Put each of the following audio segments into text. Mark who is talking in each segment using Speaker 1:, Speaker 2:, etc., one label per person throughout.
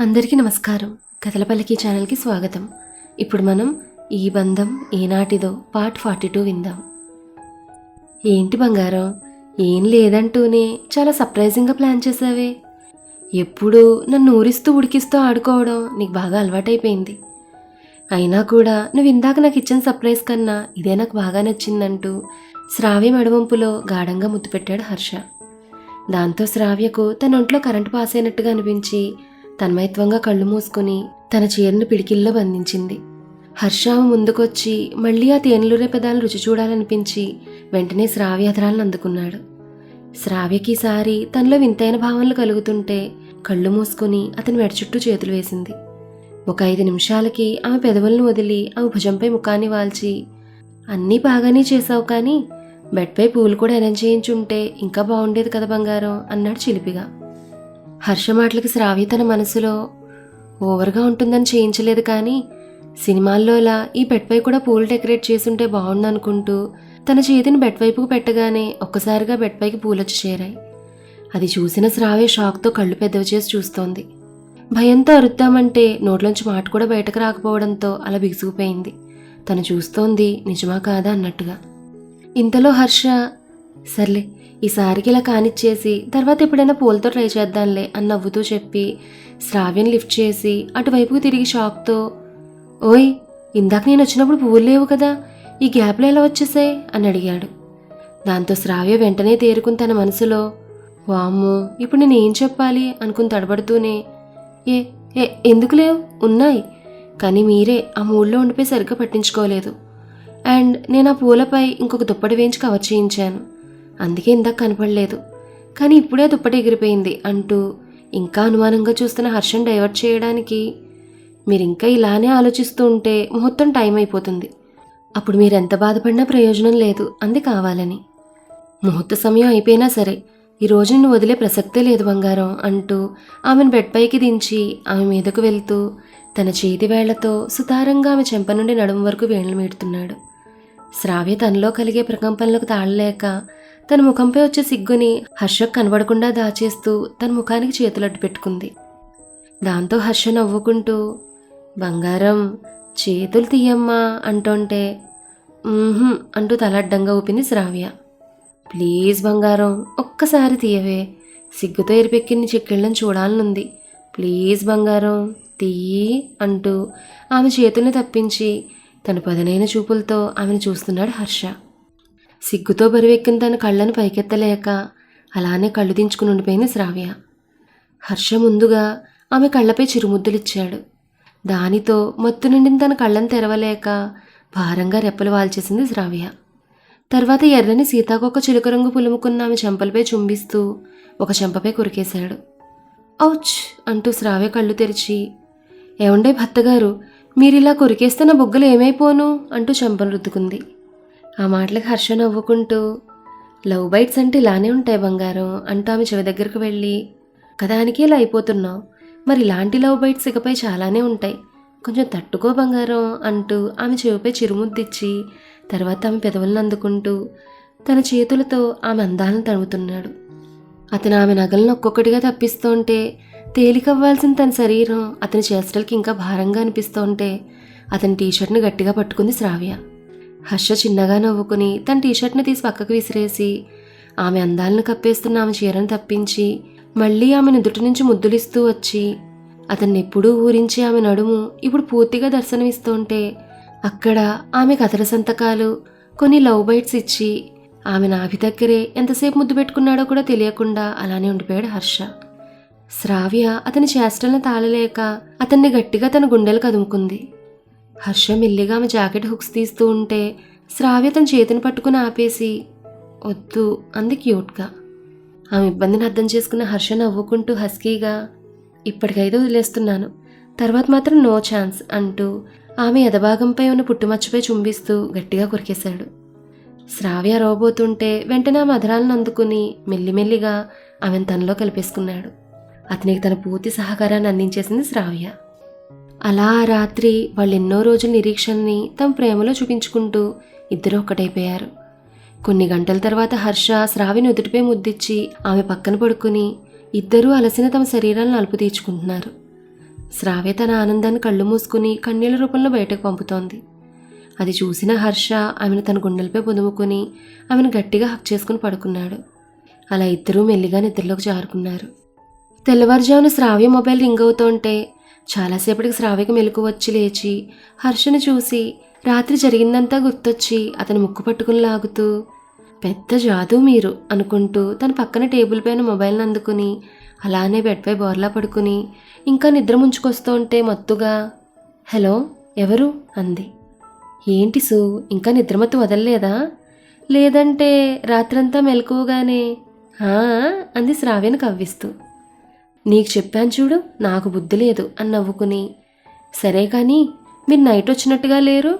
Speaker 1: అందరికీ నమస్కారం. కథలపల్లికి ఛానల్కి స్వాగతం. ఇప్పుడు మనం ఈ బంధం ఏనాటిదో పార్ట్ ఫార్టీ టూ విందాం. ఏంటి బంగారం? ఏం లేదంటూనే చాలా సర్ప్రైజింగ్గా ప్లాన్ చేసావే. ఎప్పుడు నన్ను ఊరిస్తూ ఉడికిస్తూ ఆడుకోవడం నీకు బాగా అలవాటైపోయింది. అయినా కూడా నువ్వు ఇందాక నాకు ఇచ్చిన సర్ప్రైజ్ కన్నా ఇదే నాకు బాగా నచ్చిందంటూ శ్రావ్య మెడవంపులో గాఢంగా ముద్దు పెట్టాడు హర్ష. దాంతో శ్రావ్యకు తన ఒంట్లో కరెంటు పాస్ అయినట్టుగా అనిపించి తన్మయత్వంగా కళ్ళు మూసుకుని తన చీరను పిడికిల్లో బంధించింది. హర్ష ముందుకొచ్చి మళ్ళీ ఆ తేనెలూరే పెదాలు రుచి చూడాలనిపించి వెంటనే శ్రావ్య అధరాలను అందుకున్నాడు. శ్రావ్యకి ఈసారి తనలో వింతైన భావనలు కలుగుతుంటే కళ్ళు మూసుకుని అతని మెడ చుట్టూ చేతులు వేసింది. ఒక ఐదు నిమిషాలకి ఆమె పెదవులను వదిలి ఆమె భుజంపై ముఖాన్ని వాల్చి అన్నీ బాగానే చేసావు కానీ బెడ్పై పూలు కూడా అరేంజ్ చేయించుంటే ఇంకా బాగుండేది కదా బంగారం అన్నాడు చిలిపిగా. హర్ష మాటలకి శ్రావ్య తన మనసులో ఓవర్గా ఉంటుందని చేయించలేదు కానీ సినిమాల్లోలా ఈ బెడ్పై కూడా పూలు డెకరేట్ చేసుంటే బాగుండు అనుకుంటూ తన చేతిని బెడ్ వైపుకు పెట్టగానే ఒక్కసారిగా బెడ్ పైకి పూలొచ్చి చేరాయి. అది చూసిన శ్రావ్య షాక్తో కళ్ళు పెద్దవి చేసి చూస్తోంది. భయంతో అరుద్దామంటే నోట్లోంచి మాట కూడా బయటకు రాకపోవడంతో అలా బిగుసుకుపోయింది తను చూస్తోంది నిజమా కాదా? అన్నట్టుగా. ఇంతలో హర్ష సర్లే ఈసారికి ఇలా కానిచ్చేసి తర్వాత ఎప్పుడైనా పూలతో ట్రై చేద్దాంలే అని నవ్వుతూ చెప్పి శ్రావ్యం లిఫ్ట్ చేసి అటువైపుకు తిరిగి షాక్తో ఓయ్ ఇందాక నేను వచ్చినప్పుడు పువ్వులు లేవు కదా ఈ గ్యాప్లో ఎలా వచ్చేసాయి? అని అడిగాడు. దాంతో శ్రావ్య వెంటనే తేరుకుని తన మనసులో వామ్మో ఇప్పుడు నేను ఏం చెప్పాలి? అనుకుని తడబడుతూనే ఏ ఏ ఎందుకు లేవు? ఉన్నాయి. కానీ మీరే ఆ మూడ్లో ఉండిపోయి సరిగ్గా పట్టించుకోలేదు. అండ్ నేను ఆ పూలపై ఇంకొక దుప్పటి వేయించి కవర్ చేయించాను. అందుకే ఇందాక కనపడలేదు. కానీ ఇప్పుడే దుప్పటి ఎగిరిపోయింది అంటూ ఇంకా అనుమానంగా చూస్తున్న హర్షం డైవర్ట్ చేయడానికి. మీరు ఇంకా ఇలానే ఆలోచిస్తూ ఉంటే ముహూర్తం టైం అయిపోతుంది. అప్పుడు మీరు ఎంత బాధపడినా ప్రయోజనం లేదు అంది కావాలని. ముహూర్త సమయం అయిపోయినా సరే ఈ రోజు నిన్ను వదిలే ప్రసక్తే లేదు బంగారం అంటూ ఆమెను బెడ్ పైకి దించి ఆమె మీదకు వెళ్తూ తన చేతి వేళ్ళతో సుతారంగా ఆమె చెంప నుండి నడుము వరకు వేళ్ళు మీడుతున్నాడు శ్రావ్య తనలో కలిగే ప్రకంపనలకు తాళలేక తన ముఖంపై వచ్చే సిగ్గుని హర్షకు కనబడకుండా దాచేస్తూ తన ముఖానికి చేతులడ్డు పెట్టుకుంది. దాంతో హర్ష నవ్వుకుంటూ బంగారం చేతులు తీయమ్మా అంటుంటే అంటూ తల అడ్డంగా ఊపింది శ్రావ్య. ప్లీజ్ బంగారం ఒక్కసారి తీయవే. సిగ్గుతో ఎరిపెక్కిన చెక్కిళ్ళని చూడాలనుంది. ప్లీజ్ బంగారం తీయి అంటూ ఆమె చేతుల్ని తప్పించి తన పదనైన చూపులతో ఆమెను చూస్తున్నాడు హర్ష. సిగ్గుతో బరువెక్కిన తన కళ్ళను పైకెత్తలేక అలానే కళ్ళు దించుకుని ఉండిపోయింది శ్రావ్య. హర్ష ముందుగా ఆమె కళ్ళపై చిరుముద్దులిచ్చాడు. దానితో మత్తు నిండిన తన కళ్ళను తెరవలేక భారంగా రెప్పలు వాల్చేసింది శ్రావ్య. తర్వాత ఎర్రని సీతాకొక చిలుక రంగు పులుముకున్న ఆమె చెంపలపై చుంబిస్తూ ఒక చెంపపై కొరికేశాడు. ఔచ్! అంటూ శ్రావ్య కళ్ళు తెరిచి ఏమండే భర్తగారు మీరిలా కొరికేస్తే నా బుగ్గలు ఏమైపోను? అంటూ చెంపను రుద్దుకుంది. ఆ మాటలకు హర్ష నవ్వుకుంటూ లవ్ బైట్స్ అంటే ఇలానే ఉంటాయి బంగారం అంటూ ఆమె చెవి దగ్గరకు వెళ్ళి కదానికి ఇలా అయిపోతున్నావు? మరి ఇలాంటి లవ్ బైట్స్ ఇకపై చాలానే ఉంటాయి. కొంచెం తట్టుకో బంగారం అంటూ ఆమె చెవిపై చిరుముద్దిచ్చి తర్వాత ఆమె పెదవులను అందుకుంటూ తన చేతులతో ఆమె అందాలను తడుముతున్నాడు. అతను ఆమె నగలను ఒక్కొక్కటిగా తప్పిస్తుంటే తేలికవ్వాల్సిన తన శరీరం అతని చేష్టలకి ఇంకా భారంగా అనిపిస్తుంటే అతని టీషర్ట్ని గట్టిగా పట్టుకుంది శ్రావ్య. హర్ష చిన్నగా నవ్వుకుని తన టీషర్ట్ని తీసి పక్కకు విసిరేసి ఆమె అందాలను కప్పేస్తున్న ఆమె చీరను తప్పించి మళ్ళీ ఆమె నుదుటి నుంచి ముద్దులిస్తూ వచ్చి అతన్ని ఎప్పుడూ ఊరించి ఆమె నడుము ఇప్పుడు పూర్తిగా దర్శనమిస్తుంటే అక్కడ ఆమె కథల సంతకాలు కొన్ని లవ్ బైట్స్ ఇచ్చి ఆమె నాభి దగ్గరే ఎంతసేపు ముద్దు పెట్టుకున్నాడో కూడా తెలియకుండా అలానే ఉండిపోయాడు హర్ష. శ్రావ్య అతని చేష్టలను తాళలేక అతన్ని గట్టిగా తన గుండెలు కదుముకుంది హర్ష మెల్లిగా ఆమె జాకెట్ హుక్స్ తీస్తూ ఉంటే శ్రావ్య తన చేతిని పట్టుకుని ఆపేసి వద్దు అంది క్యూట్గా. ఆమె ఇబ్బందిని అర్థం చేసుకున్న హర్ష నవ్వుకుంటూ హస్కీగా ఇప్పటికైతే వదిలేస్తున్నాను. తర్వాత మాత్రం నో ఛాన్స్ అంటూ ఆమె ఎదభాగంపై ఉన్న పుట్టుమచ్చపై చుంబిస్తూ గట్టిగా కొరికేశాడు. శ్రావ్య రోబోతుంటే వెంటనే ఆ మధురాలను అందుకుని మెల్లిమెల్లిగా ఆమెను తనలో కలిపేసుకున్నాడు. అతనికి తన పూర్తి సహకారాన్ని అందించేసింది శ్రావ్య. అలా ఆ రాత్రి వాళ్ళు ఎన్నో రోజుల నిరీక్షణని తమ ప్రేమలో చూపించుకుంటూ ఇద్దరూ ఒక్కటైపోయారు. కొన్ని గంటల తర్వాత హర్ష శ్రావిని ఉదుటిపై ముద్దిచ్చి ఆమె పక్కన పడుకుని ఇద్దరూ అలసిన తమ శరీరాలను అలుపు తీర్చుకుంటున్నారు. శ్రావ్య తన ఆనందాన్ని కళ్ళు మూసుకుని కన్నీళ్ళ రూపంలో బయటకు పంపుతోంది. అది చూసిన హర్ష ఆమెను తన గుండెలపై పొదుముకుని ఆమెను గట్టిగా హక్ చేసుకుని పడుకున్నాడు. అలా ఇద్దరూ మెల్లిగా నిద్రలోకి జారుకున్నారు. తెల్లవారుజామున శ్రావ్య మొబైల్ రింగ్ అవుతుంటే చాలాసేపటికి శ్రావిక మెలకు వచ్చి లేచి హర్షను చూసి రాత్రి జరిగిందంతా గుర్తొచ్చి అతను ముక్కు పట్టుకుని లాగుతూ పెద్ద జాదు మీరు అనుకుంటూ తన పక్కన టేబుల్ పైన మొబైల్ని అందుకుని అలానే బెడ్పై బోర్లా పడుకుని ఇంకా నిద్ర ముంచుకొస్తుంటే మత్తుగా హలో ఎవరు? అంది. ఏంటి సు ఇంకా నిద్రమత్తు వదలలేదా? లేదంటే రాత్రంతా మెలకువగానే అంది శ్రావ్యను కవ్విస్తూ. నీకు చెప్పాను చూడు నాకు బుద్ధి లేదు అని నవ్వుకుని. సరే కానీ మీరు నైట్ వచ్చినట్టుగా లేరు?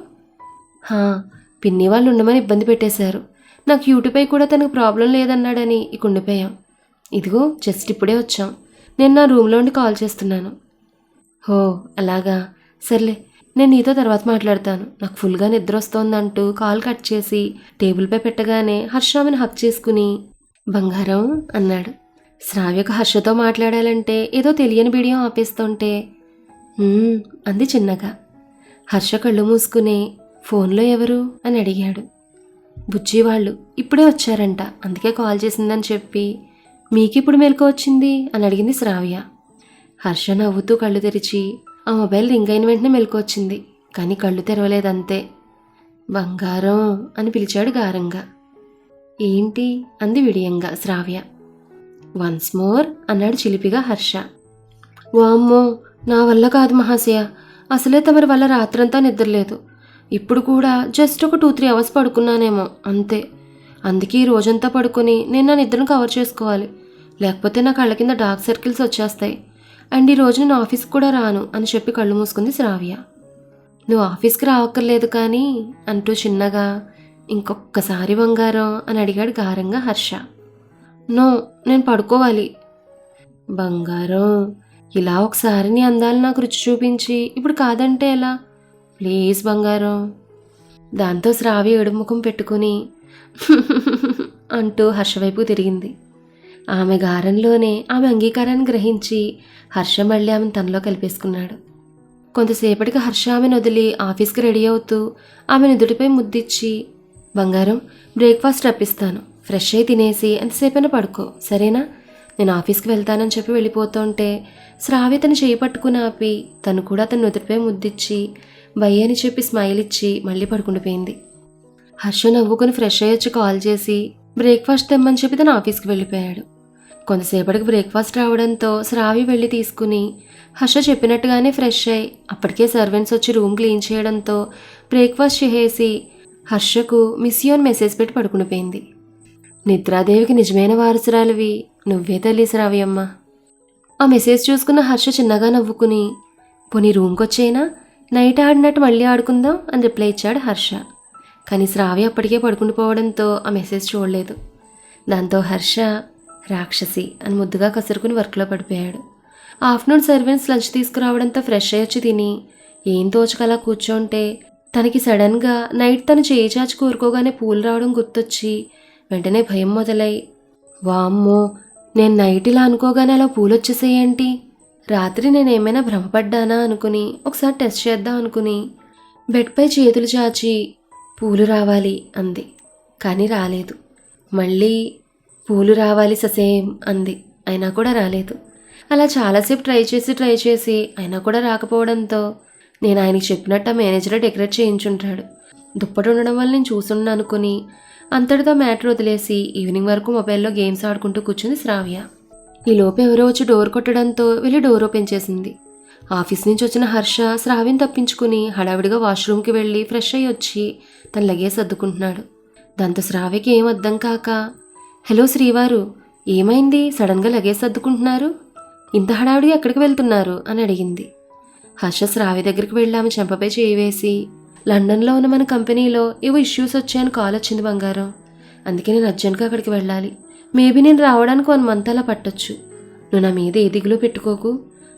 Speaker 1: హా పిన్ని వాళ్ళు ఉండమని ఇబ్బంది పెట్టేశారు. నాకు యూటిపై కూడా తనకు ప్రాబ్లం లేదన్నాడని ఇక ఉండిపోయాం ఇదిగో జస్ట్ ఇప్పుడే వచ్చాం. నేను నా రూమ్లో ఉండి కాల్ చేస్తున్నాను. హో అలాగా. సర్లే నేను నీతో తర్వాత మాట్లాడతాను. నాకు ఫుల్గా నిద్ర వస్తోందంటూ కాల్ కట్ చేసి టేబుల్పై పెట్టగానే హర్షామిని హక్ చేసుకుని బంగారం అన్నాడు. శ్రావ్యకు హర్షతో మాట్లాడాలంటే ఏదో తెలియని బిడియం ఆపేస్తుంటే. అంది చిన్నగా. హర్ష కళ్ళు మూసుకుని ఫోన్లో ఎవరు? అని అడిగాడు. బుజ్జి వాళ్ళు ఇప్పుడే వచ్చారంట అందుకే కాల్ చేసిందని చెప్పి. మీకిప్పుడు మెలకు వచ్చింది? అని అడిగింది శ్రావ్య. హర్ష నవ్వుతూ కళ్ళు తెరిచి ఆ మొబైల్ రింగ్ అయిన వెంటనే మెలకు వచ్చింది కానీ కళ్ళు తెరవలేదంతే. బంగారం అని పిలిచాడు గారంగా. ఏంటి? అంది విడియంగా శ్రావ్య. వన్స్ మోర్ అన్నాడు చిలిపిగా హర్ష. వామ్మో నా వల్ల కాదు మహాశయ. అసలే తమరి వల్ల రాత్రంతా నిద్రలేదు. ఇప్పుడు కూడా జస్ట్ ఒక టూ త్రీ అవర్స్ పడుకున్నానేమో అంతే. అందుకే ఈ రోజంతా పడుకొని నేను నా నిద్రను కవర్ చేసుకోవాలి. లేకపోతే నా కళ్ళ కింద డార్క్ సర్కిల్స్ వచ్చేస్తాయి. అండ్ ఈ రోజు నేను ఆఫీస్కి కూడా రాను అని చెప్పి కళ్ళు మూసుకుంది శ్రావ్య. నువ్వు ఆఫీస్కి రావక్కర్లేదు కానీ అంటూ చిన్నగా ఇంకొక్కసారి బంగారం అని అడిగాడు గారంగా హర్ష. నో నేను పడుకోవాలి. బంగారం ఇలా ఒకసారి నీ అందాలు నాకు రుచి చూపించి ఇప్పుడు కాదంటే ఎలా? ప్లీజ్ బంగారం. దాంతో శ్రావి ఎడుముఖం పెట్టుకుని అంటూ హర్ష వైపు తిరిగింది. ఆమె గారంలోనే ఆమె అంగీకారాన్ని గ్రహించి హర్ష మళ్ళీ ఆమెను తనలో కలిపేసుకున్నాడు. కొంతసేపటికి హర్ష ఆమెను వదిలి ఆఫీస్కి రెడీ అవుతూ ఆమె నుదుటిపై ముద్దిచ్చి బంగారం బ్రేక్ఫాస్ట్ రప్పిస్తాను. ఫ్రెష్ అయి తినేసి ఎంతసేపైనా పడుకో సరేనా? నేను ఆఫీస్కి వెళ్తానని చెప్పి వెళ్ళిపోతుంటే శ్రావ్య తను చేయి పట్టుకుని ఆపి తను కూడా తను నుదుటిపై ముద్దిచ్చి బయ్య అని చెప్పి స్మైల్ ఇచ్చి మళ్ళీ పడుకుండిపోయింది. హర్ష నవ్వుకొని ఫ్రెష్ అయ్యి వచ్చి కాల్ చేసి బ్రేక్ఫాస్ట్ తెమ్మని చెప్పి తన ఆఫీస్కి వెళ్ళిపోయాడు. కొంతసేపటికి బ్రేక్ఫాస్ట్ రావడంతో శ్రావి వెళ్ళి తీసుకుని హర్ష చెప్పినట్టుగానే ఫ్రెష్ అయ్యి అప్పటికే సర్వెంట్స్ వచ్చి రూమ్ క్లీన్ చేయడంతో బ్రేక్ఫాస్ట్ చేసేసి హర్షకు మిస్ యూన్ మెసేజ్ పెట్టి పడుకునిపోయింది నిద్రాదేవికి నిజమైన వారసురాలివి. నువ్వే తల్లి శ్రావి అమ్మ ఆ మెసేజ్ చూసుకున్న హర్ష చిన్నగా నవ్వుకుని పోనీ రూమ్కి నైట్ ఆడినట్టు మళ్ళీ ఆడుకుందాం అని రిప్లై ఇచ్చాడు హర్ష. కానీ శ్రావి అప్పటికే పడుకుండిపోవడంతో ఆ మెసేజ్ చూడలేదు. దాంతో హర్ష రాక్షసి అని ముద్దుగా కసురుకుని వర్క్లో పడిపోయాడు. ఆఫ్టర్నూన్ సర్వెంట్స్ లంచ్ తీసుకురావడంతో ఫ్రెష్ అయ్యొచ్చి తిని ఏం తోచకలా కూర్చోంటే తనకి సడన్గా నైట్ తను చేయి చాచి కోరుకోగానే పూలు రావడం గుర్తొచ్చి వెంటనే భయం మొదలై వామ్మో నేను నైట్ ఇలా అనుకోగానే అలా పూలొచ్చేసేయేంటి? రాత్రి నేను ఏమైనా భ్రమపడ్డానా అనుకుని ఒకసారి టెస్ట్ చేద్దాం అనుకుని బెడ్పై చేతులు చాచి పూలు రావాలి అంది. కానీ రాలేదు. మళ్ళీ పూలు రావాలి ససేం అంది. అయినా కూడా రాలేదు. అలా చాలాసేపు ట్రై చేసి ట్రై చేసి అయినా కూడా రాకపోవడంతో నేను ఆయనకి చెప్పినట్టు ఆ మేనేజర్ డెకరేట్ చేయించుంటాడు. దుప్పటి ఉండడం వల్ల నేను చూసున్నాను అనుకుని అంతటితో మ్యాటర్ వదిలేసి ఈవినింగ్ వరకు మొబైల్లో గేమ్స్ ఆడుకుంటూ కూర్చుంది శ్రావ్య. ఈలోపు ఎవరో వచ్చి డోర్ కొట్టడంతో వెళ్ళి డోర్ ఓపెన్ చేసింది. ఆఫీస్ నుంచి వచ్చిన హర్ష శ్రావ్యం తప్పించుకుని హడావిడిగా వాష్రూమ్కి వెళ్ళి ఫ్రెష్ అయ్యి వచ్చి తన లగేజ్ సర్దుకుంటున్నాడు. దాంతో శ్రావ్యకి ఏం అర్థం కాక హలో శ్రీవారు ఏమైంది? సడన్గా లగేజ్ సర్దుకుంటున్నారు? ఇంత హడావిడిగా ఎక్కడికి వెళ్తున్నారు? అని అడిగింది. హర్ష శ్రావ్య దగ్గరికి వెళ్ళి ఆమె చెంపపై చేయి వేసి లండన్లో ఉన్న మన కంపెనీలో ఏవో ఇష్యూస్ వచ్చాయని కాల్ వచ్చింది బంగారం. అందుకే నేను అర్జెంట్గా అక్కడికి వెళ్ళాలి. మేబీ నేను రావడానికి వన్ మంత్ అలా పట్టొచ్చు. నువ్వు నా మీద ఏ దిగులు పెట్టుకోకు.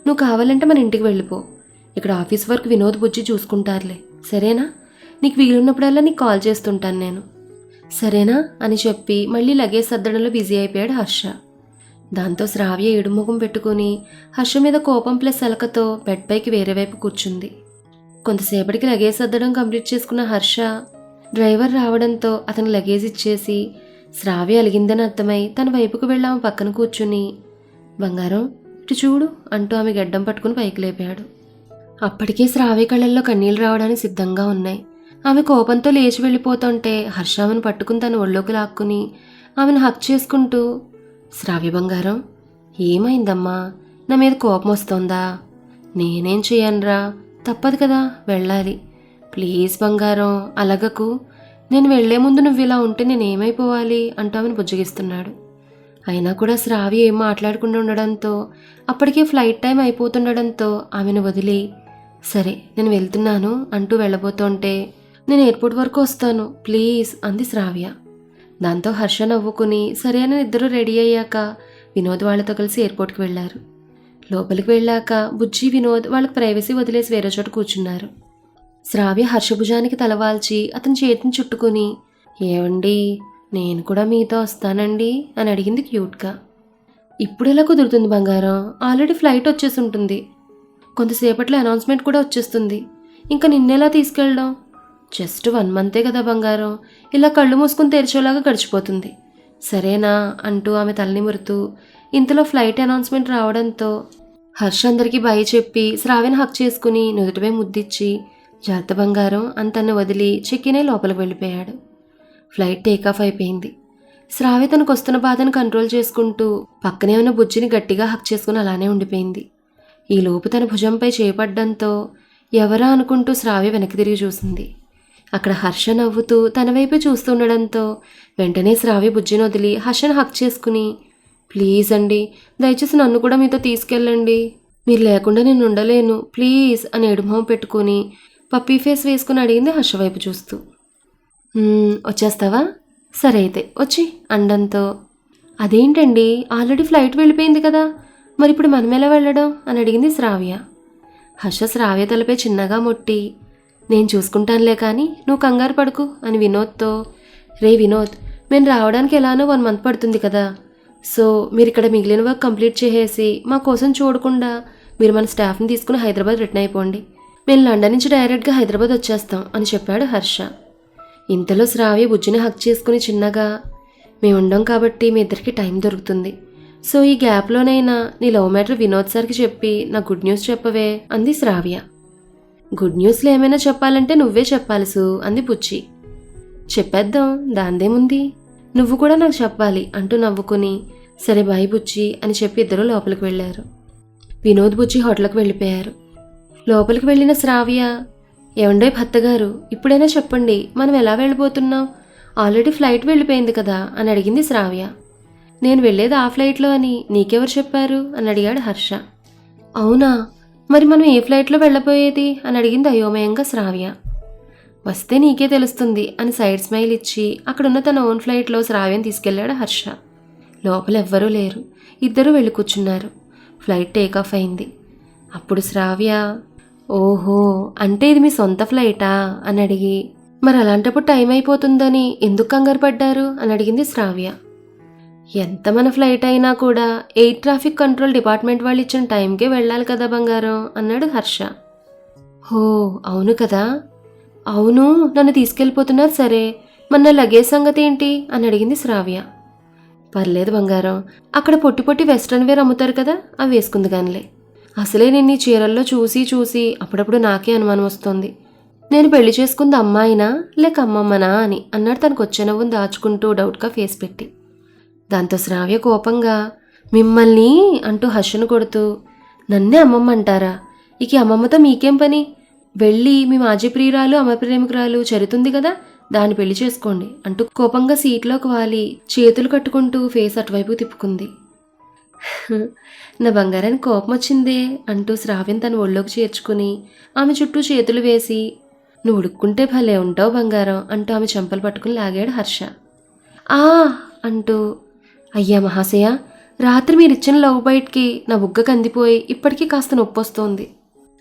Speaker 1: నువ్వు కావాలంటే మన ఇంటికి వెళ్ళిపో. ఇక్కడ ఆఫీస్ వర్క్ వినోద్ బుజ్జి చూసుకుంటారులే. సరేనా? నీకు వీలున్నప్పుడల్లా నీకు కాల్ చేస్తుంటాను నేను. సరేనా? అని చెప్పి మళ్ళీ లగేజ్ సర్దడంలో బిజీ అయిపోయాడు హర్ష. దాంతో శ్రావ్య ఏడుముఖం పెట్టుకుని హర్ష మీద కోపం ప్లస్ ఎలకతో బెడ్ పైకి వేరే వైపు కూర్చుంది. కొంతసేపటికి లగేజ్ సర్దడం కంప్లీట్ చేసుకున్న హర్ష డ్రైవర్ రావడంతో అతను లగేజ్ ఇచ్చేసి శ్రావి అలిగిందని అర్థమై తన వైపుకు వెళ్ళి ఆమె పక్కన కూర్చుని. బంగారం ఇటు చూడు అంటూ ఆమె గడ్డం పట్టుకుని పైకి లేపాడు. అప్పటికే శ్రావి కళ్ళల్లో కన్నీళ్ళు రావడానికి సిద్ధంగా ఉన్నాయి. ఆమె కోపంతో లేచి వెళ్ళిపోతుంటే హర్ష ఆమెను పట్టుకుని తన ఒళ్ళోకి లాక్కుని ఆమెను హక్ చేసుకుంటూ శ్రావ్య బంగారం ఏమైందమ్మా? నా మీద కోపం వస్తోందా? నేనేం చేయనురా? తప్పదు కదా వెళ్ళాలి. ప్లీజ్ బంగారం అలగకు. నేను వెళ్ళే ముందు నువ్వు ఇలా ఉంటే నేను ఏమైపోవాలి అంటూ ఆమెను బుజ్జగిస్తున్నాడు. అయినా కూడా శ్రావి ఏం మాట్లాడకుండా ఉండడంతో అప్పటికే ఫ్లైట్ టైం అయిపోతుండడంతో ఆమెను వదిలి సరే నేను వెళ్తున్నాను అంటూ వెళ్ళబోతుంటే నేను ఎయిర్పోర్ట్ వరకు వస్తాను ప్లీజ్ అంది శ్రావ్య. దాంతో హర్ష నవ్వుకుని సరే అని ఇద్దరు రెడీ అయ్యాక వినోద్ వాళ్ళతో కలిసి ఎయిర్పోర్ట్కి వెళ్ళారు. లోపలికి వెళ్ళాక బుజ్జి వినోద్ వాళ్ళకి ప్రైవసీ వదిలేసి వేరే చోట కూర్చున్నారు. శ్రావ్య హర్షభుజానికి తలవాల్చి అతని చేతిని చుట్టుకుని ఏవండి నేను కూడా మీతో వస్తానండి? అని అడిగింది క్యూట్గా. ఇప్పుడు ఎలా కుదురుతుంది బంగారం? ఆల్రెడీ ఫ్లైట్ వచ్చేసి ఉంటుంది. కొంతసేపట్లో అనౌన్స్మెంట్ కూడా వచ్చేస్తుంది. ఇంకా నిన్నెలా తీసుకెళ్ళడం? జస్ట్ వన్ మంతే కదా బంగారం. ఇలా కళ్ళు మూసుకుని తెరిచేలాగా గడిచిపోతుంది. సరేనా? అంటూ ఆమె తలని మురుతూ ఇంతలో ఫ్లైట్ అనౌన్స్మెంట్ రావడంతో హర్ష అందరికీ బాయ్ చెప్పి శ్రావిని హక్ చేసుకుని నుదుటిపై ముద్దిచ్చి జాగ్రత్త బంగారం అని తను వదిలి చెక్కినే లోపలికి వెళ్ళిపోయాడు. ఫ్లైట్ టేకాఫ్ అయిపోయింది. శ్రావి తనకు వస్తున్న బాధను కంట్రోల్ చేసుకుంటూ పక్కనే ఉన్న బుజ్జిని గట్టిగా హక్ చేసుకుని అలానే ఉండిపోయింది. ఈ లోపు తన భుజంపై చేపడ్డంతో ఎవరా అనుకుంటూ శ్రావి వెనక్కి తిరిగి చూసింది. అక్కడ హర్ష నవ్వుతూ తన వైపే చూస్తుండడంతో వెంటనే శ్రావి బుజ్జిని వదిలి హర్షను హక్ చేసుకుని ప్లీజ్ అండి దయచేసి నన్ను కూడా మీతో తీసుకెళ్ళండి. మీరు లేకుండా నేను ఉండలేను ప్లీజ్ అని ఎడుమొహం పెట్టుకుని పప్పీ ఫేస్ వేసుకుని అడిగింది హర్ష వైపు చూస్తూ. వచ్చేస్తావా? సరే అయితే వచ్చి అండంతో. అదేంటండి ఆల్రెడీ ఫ్లైట్ వెళ్ళిపోయింది కదా మరి ఇప్పుడు మనం ఎలా వెళ్ళడం? అని అడిగింది శ్రావ్య. హర్ష శ్రావ్య తలపై చిన్నగా మొట్టి నేను చూసుకుంటానులే కానీ నువ్వు కంగారు పడుకు అని వినోద్తో. రే వినోద్ మేము రావడానికి ఎలానో వన్ మంత్ పడుతుంది కదా సో మీరు ఇక్కడ మిగిలిన వర్క్ కంప్లీట్ చేసేసి మా కోసం చూడకుండా మీరు మన స్టాఫ్ని తీసుకుని హైదరాబాద్ రిటర్న్ అయిపోండి. మేము లండన్ నుంచి డైరెక్ట్గా హైదరాబాద్ వచ్చేస్తాం అని చెప్పాడు హర్ష. ఇంతలో శ్రావ్య బుజ్జిని హక్ చేసుకుని చిన్నగా మేము ఉండం కాబట్టి మీ ఇద్దరికి టైం దొరుకుతుంది. సో ఈ గ్యాప్లోనైనా నీ లవ్ మ్యాటర్ వినోద్ సార్కి చెప్పి నా గుడ్ న్యూస్ చెప్పవే అంది శ్రావ్య. గుడ్ న్యూస్లో ఏమైనా చెప్పాలంటే నువ్వే చెప్పాలి సు అంది బుజ్జి. చెప్పేద్దాం దాందేముంది? నువ్వు కూడా నాకు చెప్పాలి అంటూ నవ్వుకుని సరే బాయ్ బుచ్చి అని చెప్పి ఇద్దరు లోపలికి వెళ్ళారు. వినోద్ బుచ్చి హోటల్కి వెళ్ళిపోయారు. లోపలికి వెళ్ళిన శ్రావ్య ఏమండే భర్తగారు ఇప్పుడైనా చెప్పండి మనం ఎలా వెళ్ళిపోతున్నాం ఆల్రెడీ ఫ్లైట్ వెళ్ళిపోయింది కదా? అని అడిగింది శ్రావ్య. నేను వెళ్ళేది ఆ ఫ్లైట్లో అని నీకెవరు చెప్పారు? అని అడిగాడు హర్ష. అవునా? మరి మనం ఏ ఫ్లైట్లో వెళ్ళబోయేది? అని అడిగింది అయోమయంగా శ్రావ్య. వస్తే నీకే తెలుస్తుంది అని సైడ్ స్మైల్ ఇచ్చి అక్కడున్న తన ఓన్ ఫ్లైట్లో శ్రావ్యం తీసుకెళ్ళాడు హర్ష. లోపల ఎవ్వరూ లేరు. ఇద్దరూ వెళ్ళి కూర్చున్నారు. ఫ్లైట్ టేకాఫ్ అయింది. అప్పుడు శ్రావ్య ఓహో అంటే ఇది మీ సొంత ఫ్లైటా? అని అడిగి మరి అలాంటప్పుడు టైం అయిపోతుందని ఎందుకు కంగారు పడ్డారు? అని అడిగింది శ్రావ్య. ఎంత మన ఫ్లైట్ అయినా కూడా ఎయిర్ ట్రాఫిక్ కంట్రోల్ డిపార్ట్మెంట్ వాళ్ళు ఇచ్చిన టైంకే వెళ్ళాలి కదా బంగారం? అన్నాడు హర్ష. హో అవును కదా. అవును నన్ను తీసుకెళ్ళిపోతున్నారు సరే. మన లగేజ్ సంగతి ఏంటి? అని అడిగింది శ్రావ్య. పర్లేదు బంగారం. అక్కడ పొట్టి పొట్టి వెస్ట్రన్ వేర్ అమ్ముతారు కదా అవి వేసుకుంది కానిలే అసలే నేను ఈ చీరల్లో చూసి చూసి అప్పుడప్పుడు నాకే అనుమానం వస్తుంది. నేను పెళ్ళి చేసుకుంది అమ్మాయినా లేక అమ్మమ్మనా అని అన్నాడు తనకు వచ్చే నవ్వును దాచుకుంటూ డౌట్గా ఫేస్ పెట్టి. దాంతో శ్రావ్య కోపంగా మిమ్మల్ని అంటూ హర్షను కొడుతూ నన్నే అమ్మమ్మ అంటారా ఇక అమ్మమ్మతో మీకేం పని? వెళ్ళి మీ మాజీ ప్రియురాలు అమ్మ ప్రేమికురాలు చరుతుంది కదా దాన్ని పెళ్ళి చేసుకోండి అంటూ కోపంగా సీట్లోకి వాలి చేతులు కట్టుకుంటూ ఫేస్ అటువైపు తిప్పుకుంది. నా బంగారానికి కోపం వచ్చిందే అంటూ శ్రావ్యం తన ఒళ్ళోకి చేర్చుకుని ఆమె చుట్టూ చేతులు వేసి నువ్వు ఉడుక్కుంటే భలే ఉంటావు బంగారం అంటూ ఆమె చెంపలు పట్టుకుని లాగాడు హర్ష. ఆ అంటూ అయ్యా మహాశయ రాత్రి మీరిచ్చిన లవ్ బైట్కి నా బుగ్గ కందిపోయి ఇప్పటికీ కాస్త నొప్పి వస్తోంది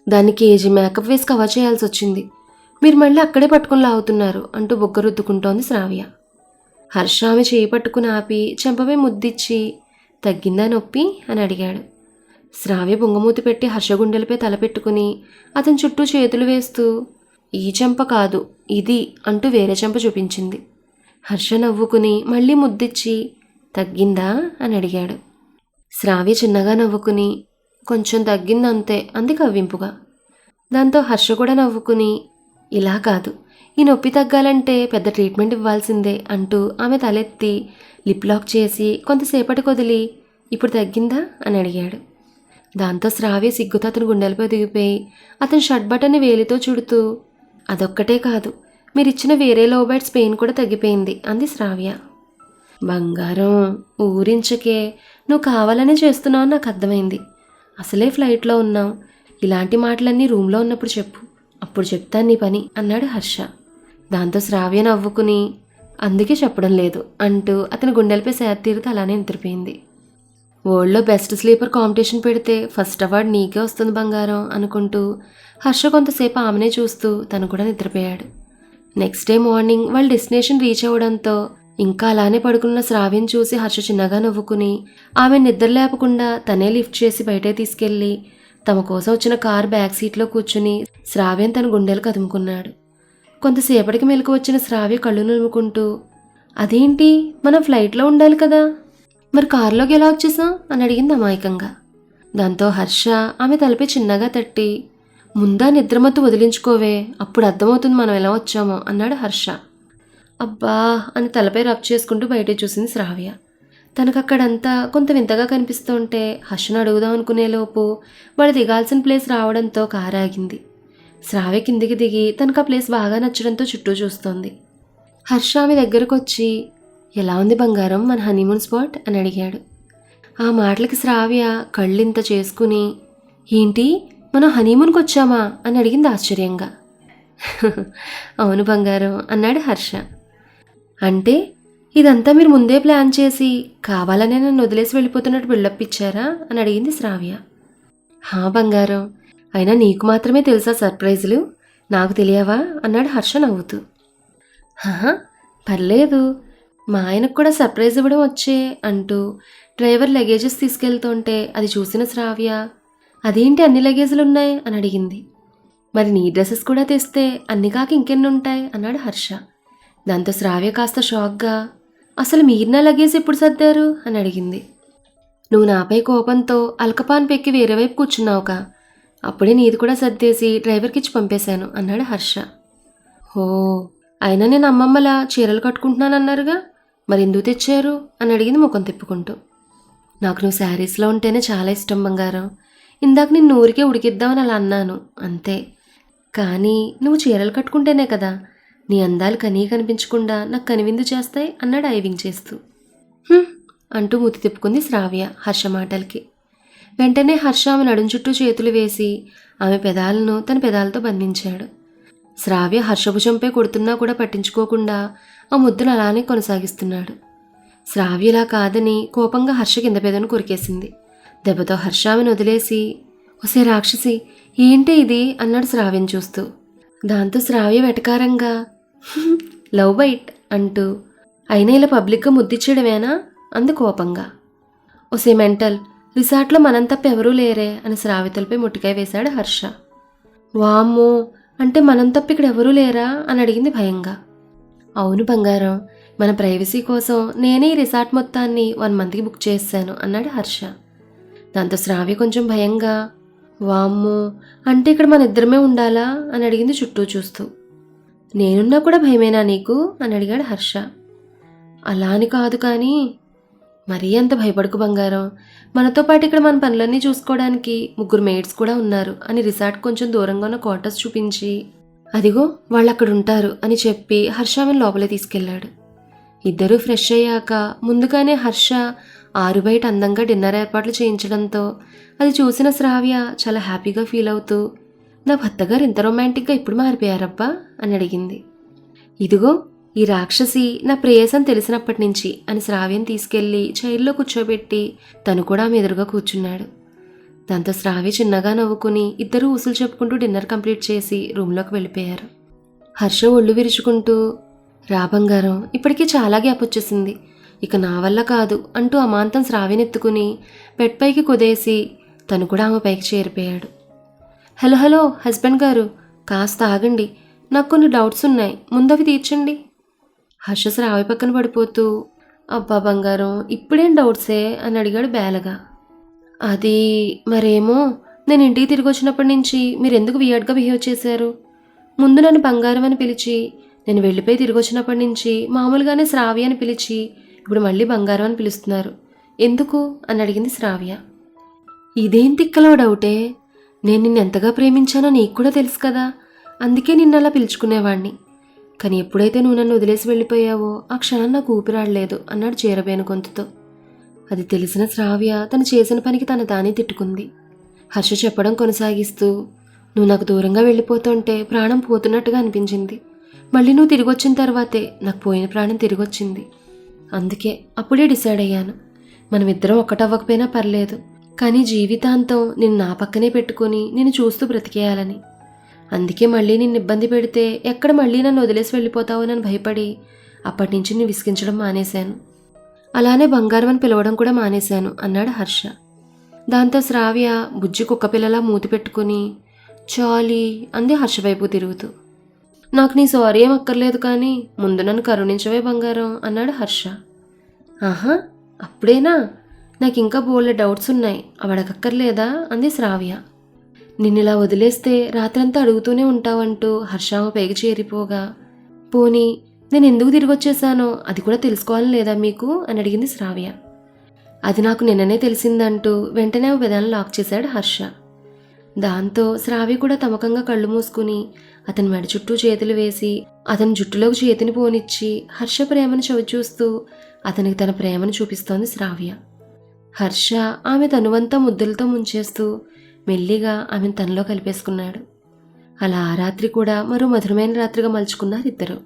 Speaker 1: దాన్ని కేజీ మేకప్ వేసి కవర్ చేయాల్సి వచ్చింది మీరు మళ్ళీ అక్కడే పట్టుకుని లాగుతున్నారు అంటూ బుగ్గ రుద్దుకుంటోంది శ్రావ్య. హర్ష ఆమె చేయి పట్టుకుని ఆపి చెంపమే ముద్దిచ్చి తగ్గిందా నొప్పి? అని అడిగాడు. శ్రావ్య బొంగమూతి పెట్టి హర్షగుండెలపై తలపెట్టుకుని అతని చుట్టూ చేతులు వేస్తూ ఈ చెంప కాదు ఇది అంటూ వేరే చెంప చూపించింది. హర్ష నవ్వుకుని మళ్ళీ ముద్దిచ్చి తగ్గిందా? అని అడిగాడు. శ్రావ్య చిన్నగా నవ్వుకుని కొంచెం తగ్గిందంతే అంది కవ్వింపుగా దాంతో హర్ష కూడా నవ్వుకుని ఇలా కాదు ఈ నొప్పి తగ్గాలంటే పెద్ద ట్రీట్మెంట్ ఇవ్వాల్సిందే అంటూ ఆమె తలెత్తి లిప్ లాక్ చేసి కొంతసేపటి కొదిలి ఇప్పుడు తగ్గిందా? అని అడిగాడు. దాంతో శ్రావ్య సిగ్గుతో అతని గుండెలపై దిగిపోయి అతని షర్ట్ బటన్ని వేలితో చుడుతూ అదొక్కటే కాదు మీరిచ్చిన వేరే లోబైట్స్ పెయిన్ కూడా తగ్గిపోయింది అంది శ్రావ్య. బంగారం ఊరించకే నువ్వు కావాలనే చేస్తున్నావు నాకు అర్థమైంది. అసలే ఫ్లైట్లో ఉన్నాం ఇలాంటి మాటలన్నీ రూమ్లో ఉన్నప్పుడు చెప్పు. అప్పుడు చెప్తాను నీ పని అన్నాడు హర్ష. దాంతో శ్రావ్య నవ్వుకుని అందుకే చెప్పడం లేదు అంటూ అతని గుండెలపై సేద తీరుతూ అలానే నిద్రపోయింది. వరల్డ్లో బెస్ట్ స్లీపర్ కాంపిటీషన్ పెడితే ఫస్ట్ అవార్డు నీకే వస్తుంది బంగారం అనుకుంటూ హర్ష కొంతసేపు ఆమెనే చూస్తూ తను కూడా నిద్రపోయాడు. నెక్స్ట్ డే మార్నింగ్ వాళ్ళ డెస్టినేషన్ రీచ్ అవ్వడంతో ఇంకా అలానే పడుకున్న శ్రావ్యం చూసి హర్ష చిన్నగా నవ్వుకుని ఆమె నిద్ర లేపకుండా తనే లిఫ్ట్ చేసి బయటే తీసుకెళ్ళి తమ కోసం వచ్చిన కార్ బ్యాక్ సీట్లో కూర్చుని శ్రావ్యం తన గుండెలు కదుముకున్నాడు. కొంతసేపటికి మెలకు వచ్చిన శ్రావ్య కళ్ళు నులుముకుంటూ అదేంటి? మనం ఫ్లైట్లో ఉండాలి కదా? మరి కారులోకి ఎలా వచ్చేసాం? అని అడిగింది అమాయకంగా. దాంతో హర్ష ఆమె తలపై చిన్నగా తట్టి ముందా నిద్రమత్తు వదిలించుకోవే అప్పుడు అర్థమవుతుంది మనం ఎలా వచ్చామో అన్నాడు హర్ష. అబ్బా అని తలపై రబ్ చేసుకుంటూ బయట చూసింది శ్రావ్య. తనకు అక్కడంతా కొంత వింతగా కనిపిస్తుంటే హర్షను అడుగుదాం అనుకునేలోపు వాడు దిగాల్సిన ప్లేస్ రావడంతో కారాగింది. శ్రావ్య కిందికి దిగి తనకు ఆ ప్లేస్ బాగా నచ్చడంతో చుట్టూ చూస్తోంది. హర్ష ఆమె దగ్గరకు వచ్చి ఎలా ఉంది బంగారం మన హనీమూన్ స్పాట్? అని అడిగాడు. ఆ మాటలకి శ్రావ్య కళ్ళింత చేసుకుని ఏంటి? మనం హనీమూన్కి వచ్చామా? అని అడిగింది ఆశ్చర్యంగా. అవును బంగారం అన్నాడు హర్ష. అంటే ఇదంతా మీరు ముందే ప్లాన్ చేసి కావాలనే నన్ను వదిలేసి వెళ్ళిపోతున్నట్టు బిల్డప్ ఇచ్చారా అని అడిగింది శ్రావ్య. హా బంగారం. అయినా నీకు మాత్రమే తెలుసా సర్ప్రైజులు? నాకు తెలియవా? అన్నాడు హర్ష నవ్వుతూ. హా పర్లేదు. మా ఆయనకు కూడా సర్ప్రైజ్ ఇవ్వడం వచ్చే అంటూ డ్రైవర్ లగేజెస్ తీసుకెళ్తుంటే అది చూసిన శ్రావ్య అదేంటి అన్ని లగేజులు ఉన్నాయి? అని అడిగింది. మరి నీ డ్రెస్సెస్ కూడా తెస్తే అన్ని కాక ఇంకెన్ని ఉంటాయి అన్నాడు హర్ష. దాంతో శ్రావ్య కాస్త షాక్గా అసలు మీరు నా లగేజ్ ఎప్పుడు సర్దారు? అని అడిగింది. నువ్వు నాపై కోపంతో అల్కపాన్ పెక్కి వేరే వైపు కూర్చున్నావుగా. అప్పుడే నీది కూడా సర్దేసి డ్రైవర్కి ఇచ్చి పంపేశాను అన్నాడు హర్ష. ఓ అయినా నేను అమ్మమ్మలా చీరలు కట్టుకుంటున్నానన్నారుగా? మరి ఎందుకు తెచ్చారు? అని అడిగింది ముఖం తిప్పుకుంటూ. నాకు నువ్వు శారీస్లో ఉంటేనే చాలా ఇష్టం బంగారం. ఇందాక నేను ఊరికే ఉడికిద్దామని అలా అన్నాను అంతే. కానీ నువ్వు చీరలు కట్టుకుంటేనే కదా నీ అందాలు కనీ కనిపించకుండా నాకు కనివిందు చేస్తాయి అన్నాడు ఐవింగ్ చేస్తూ. అంటూ మూతి తిప్పుకుంది శ్రావ్య హర్ష మాటలకి. వెంటనే హర్ష ఆమె నడుం చుట్టూ చేతులు వేసి ఆమె పెదాలను తన పెదాలతో బంధించాడు. శ్రావ్య హర్షభుజంపై కొడుతున్నా కూడా పట్టించుకోకుండా ఆ ముద్దును అలానే కొనసాగిస్తున్నాడు. శ్రావ్యలా కాదని కోపంగా హర్ష కింద పెదను కొరికేసింది. దెబ్బతో హర్ష ఆమెను వదిలేసి ఒసే రాక్షసి ఏంటి ఇది? అన్నాడు శ్రావ్యం చూస్తూ. దాంతో శ్రావ్య వెటకారంగా లవ్ బైట్ అంటూ అయినా ఇలా పబ్లిక్గా ముద్దిచ్చడమేనా అంది కోపంగా. ఒసే మెంటల్ రిసార్ట్లో మనం తప్ప ఎవరూ లేరే అని శ్రావితలపై ముట్టికాయ వేశాడు హర్ష. వామ్మో అంటే మనం తప్ప ఇక్కడ ఎవరూ లేరా అని అడిగింది భయంగా. అవును బంగారం మన ప్రైవసీ కోసం నేనే ఈ రిసార్ట్ మొత్తాన్ని వన్ మంత్కి బుక్ చేశాను అన్నాడు హర్ష. దాంతో శ్రావ్య కొంచెం భయంగా వామ్మో అంటే ఇక్కడ మన ఇద్దరమే ఉండాలా అని అడిగింది చుట్టూ చూస్తూ. నేనున్నా కూడా భయమేనా నీకు? అని అడిగాడు హర్ష. అలా అని కాదు కానీ మరీ అంత భయపడకు బంగారం. మనతో పాటు ఇక్కడ మన పనులన్నీ చూసుకోవడానికి ముగ్గురు మేడ్స్ కూడా ఉన్నారు అని రిసార్ట్ కొంచెం దూరంగా ఉన్న క్వార్టర్స్ చూపించి అదిగో వాళ్ళు అక్కడ ఉంటారు అని చెప్పి హర్ష ఆమెను లోపలే తీసుకెళ్ళాడు ఇద్దరూ ఫ్రెష్ అయ్యాక ముందుగానే హర్ష ఆరు బయట అందంగా డిన్నర్ ఏర్పాట్లు చేయించడంతో అది చూసిన శ్రావ్య చాలా హ్యాపీగా ఫీల్ అవుతూ నా భర్తగారు ఇంత రొమాంటిక్గా ఇప్పుడు మారిపోయారబ్బా అని అడిగింది. ఇదిగో ఈ రాక్షసి నా ప్రేయసం తెలిసినప్పటి నుంచి అని శ్రావ్యం తీసుకెళ్ళి చైర్లో కూర్చోబెట్టి తను కూడా ఆమె ఎదురుగా కూర్చున్నాడు. దాంతో శ్రావ్య చిన్నగా నవ్వుకుని ఇద్దరూ ఊసులు చెప్పుకుంటూ డిన్నర్ కంప్లీట్ చేసి రూమ్లోకి వెళ్ళిపోయారు. హర్ష ఒళ్ళు విరుచుకుంటూ రా బంగారం ఇప్పటికీ చాలా గ్యాప్ వచ్చేసింది. ఇక నా వల్ల కాదు అంటూ అమాంతం శ్రావ్యనెత్తుకుని బెడ్ పైకి కుదేసి తను కూడా ఆమె పైకి చేరిపోయాడు. హలో హలో హస్బెండ్ గారు. కాస్త ఆగండి. నాకు కొన్ని డౌట్స్ ఉన్నాయి. ముందవి తీర్చండి. హర్ష రావి పక్కన పడిపోతూ అబ్బా బంగారం ఇప్పుడేం డౌట్సే అని అడిగాడు బేలగా. అది మరేమో నేను ఇంటికి తిరిగి వచ్చినప్పటి నుంచి మీరు ఎందుకు వియర్డ్గా బిహేవ్ చేశారు? ముందు నన్ను బంగారం అని పిలిచి నేను వెళ్ళిపోయి తిరిగి వచ్చినప్పటి నుంచి మామూలుగానే శ్రావ్య అని పిలిచి ఇప్పుడు మళ్ళీ బంగారం అని పిలుస్తున్నారు. ఎందుకు? అని అడిగింది శ్రావ్య. ఇదేం తిక్కలో డౌటే? నేను నిన్ను ఎంతగా ప్రేమించానో నీకు కూడా తెలుసు కదా. అందుకే నిన్ను అలా పిలుచుకునేవాణ్ణి. కానీ ఎప్పుడైతే నువ్వు నన్ను వదిలేసి వెళ్ళిపోయావో ఆ క్షణం నాకు ఊపిరాడలేదు అన్నాడు చీరబేను గొంతుతో. అది తెలిసిన శ్రావ్య తను చేసిన పనికి తన తానే తిట్టుకుంది. హర్ష చెప్పడం కొనసాగిస్తూ నువ్వు నాకు దూరంగా వెళ్ళిపోతుంటే ప్రాణం పోతున్నట్టుగా అనిపించింది. మళ్ళీ నువ్వు తిరిగి వచ్చిన తర్వాతే నాకు పోయిన ప్రాణం తిరిగి వచ్చింది అందుకే అప్పుడే డిసైడ్ అయ్యాను. మనమిద్దరం ఒక్కటవ్వకపోయినా పర్లేదు. కానీ జీవితాంతం నిన్ను నా పక్కనే పెట్టుకొని నిన్ను చూస్తూ బ్రతికేయాలని. అందుకే మళ్ళీ నిన్ను ఇబ్బంది పెడితే ఎక్కడ మళ్ళీ నన్ను వదిలేసి వెళ్ళిపోతావోనని భయపడి అప్పటి నుంచి నేను విసిగించడం మానేశాను. అలానే బంగారం అని పిలవడం కూడా మానేశాను అన్నాడు హర్ష. దాంతో శ్రావ్య బుజ్జి కుక్కపిల్లలా మూతి పెట్టుకుని చాలీ అంది హర్ష వైపు తిరుగుతూ. నాకు నీ సారీ ఏం అక్కర్లేదు కానీ ముందు నన్ను కరుణించవే బంగారం అన్నాడు హర్ష. ఆహా అప్పుడేనా? నాకు ఇంకా బోల్డ్ డౌట్స్ ఉన్నాయి. అవడకక్కర్లేదా అంది శ్రావ్య. నిన్నిలా వదిలేస్తే రాత్రంతా అడుగుతూనే ఉంటావంటూ హర్షామ పైకి చేరిపోగా. పోనీ నేను ఎందుకు తిరిగి వచ్చేసానో అది కూడా తెలుసుకోవాలని లేదా మీకు? అని అడిగింది శ్రావ్య. అది నాకు నిన్ననే తెలిసిందంటూ వెంటనే ఆ విధానం లాక్ చేశాడు హర్ష. దాంతో శ్రావ్య కూడా తమకంగా కళ్ళు మూసుకుని అతని మెడ చుట్టూ చేతులు వేసి అతని జుట్టులోకి చేతిని పోనిచ్చి హర్ష ప్రేమను చవిచూస్తూ అతనికి తన ప్రేమను చూపిస్తోంది శ్రావ్య. హర్ష ఆమె తనువంతా ముద్దులతో ముంచేస్తూ మెల్లిగా ఆమెను తనలో కలిపేసుకున్నాడు. అలా ఆ రాత్రి కూడా మరో మధురమైన రాత్రిగా మలుచుకున్నారు ఇద్దరు.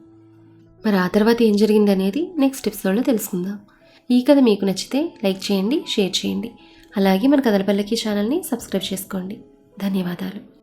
Speaker 1: మరి ఆ తర్వాత ఏం జరిగింది అనేది నెక్స్ట్ ఎపిసోడ్లో తెలుసుకుందాం. ఈ కథ మీకు నచ్చితే లైక్ చేయండి షేర్ చేయండి. అలాగే మన కథలపల్లకి ఛానల్ని సబ్స్క్రైబ్ చేసుకోండి. ధన్యవాదాలు.